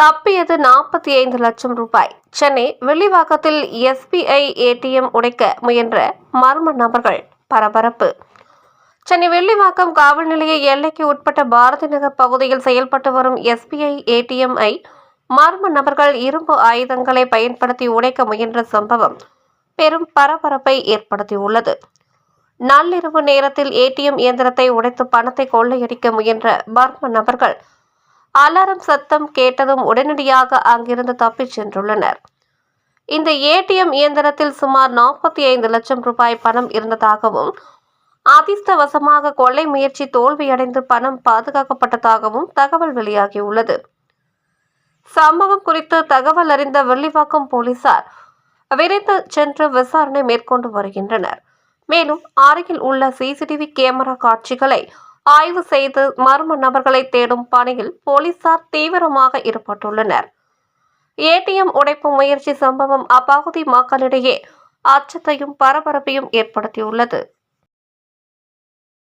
தப்பியது நாற்பத்தி ஐந்து லட்சம் ரூபாய். சென்னை வெள்ளிவாக்கத்தில் எஸ்பிஐ ஏடிஎம் உடைக்க முயன்ற மர்ம நபர்கள் பரபரப்பு. சென்னை வெள்ளிவாக்கம் காவல் நிலைய எல்லைக்கு உட்பட்ட பாரதி நகர் பகுதியில் செயல்பட்டு வரும் எஸ்பிஐ ஏடிஎம் ஐ மர்ம நபர்கள் இரும்பு ஆயுதங்களை பயன்படுத்தி உடைக்க முயன்ற சம்பவம் பெரும் பரபரப்பை ஏற்படுத்தியுள்ளது. நள்ளிரவு நேரத்தில் ஏடிஎம் இயந்திரத்தை உடைத்து பணத்தை கொள்ளையடிக்க முயன்ற மர்ம நபர்கள் அலாரம் சத்தம் கேட்டதும் உடனடியாக அங்கிருந்து தப்பிச் சென்றுள்ளனர். இந்த ஏடிஎம் இயந்திரத்தில் சுமார் நாற்பத்தி ஐந்து லட்சம் ரூபாய் பணம் இருந்ததாகவும் அதிர்ஷ்டவசமாக கொள்ளை முயற்சி தோல்வியடைந்து பணம் பாதுகாக்கப்பட்டதாகவும் தகவல் வெளியாகியுள்ளது. சம்பவம் குறித்து தகவல் அறிந்த வெள்ளிவாக்கம் போலீசார் விரைந்து சென்று விசாரணை மேற்கொண்டு வருகின்றனர். மேலும் அருகில் உள்ள சிசிடிவி கேமரா காட்சிகளை ஆய்வு செய்து மர்ம நபர்களை தேடும் பணியில் போலீசார் தீவிரமாக ஈடுபட்டுள்ளனர். ஏடிஎம் உடைப்பு முயற்சி சம்பவம் அப்பகுதி மக்களிடையே அச்சத்தையும் பரபரப்பையும் ஏற்படுத்தியுள்ளது.